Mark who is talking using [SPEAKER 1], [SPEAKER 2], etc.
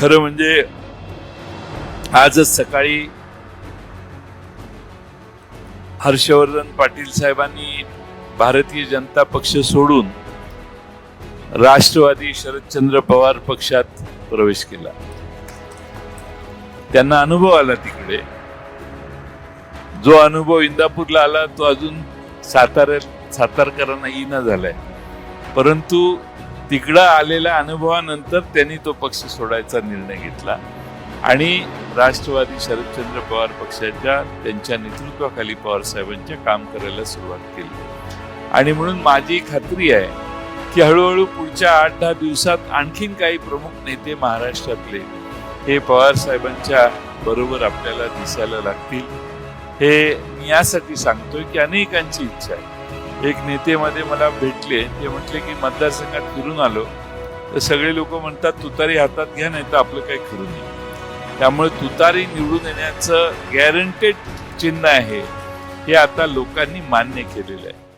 [SPEAKER 1] खरं म्हणजे आजच सकाळी हर्षवर्धन पाटील साहेबांनी भारतीय जनता पक्ष सोडून राष्ट्रवादी शरदचंद्र पवार पक्षात प्रवेश केला. त्यांना अनुभव आला तिकडे. जो अनुभव इंदापूरला आला तो अजून सातारा सातारकरांना येईना झालाय. परंतु तिकडं आलेल्या अनुभवानंतर त्यांनी तो पक्ष सोडायचा निर्णय घेतला. आणि राष्ट्रवादी शरदचंद्र पवार पक्षाच्या त्यांच्या नेतृत्वाखाली पवार साहेबांच्या काम करायला सुरुवात केली. आणि म्हणून माझी खात्री आहे की हळूहळू पुढच्या आठ दहा दिवसात आणखीन काही प्रमुख नेते महाराष्ट्रातले हे पवार साहेबांच्या बरोबर आपल्याला दिसायला लागतील. हे मी यासाठी सांगतोय की अनेकांची इच्छा आहे. एक नेतेमध्ये मला भेटले. ते म्हटले की मतदारसंघात फिरून आलो. तर सगळे लोक म्हणतात तुतारी हातात घ्या नाही तर आपलं काही खरं नाही. त्यामुळे तुतारी निवडून येण्याचं गॅरंटेड चिन्ह आहे. हे आता लोकांनी मान्य केलेलं आहे.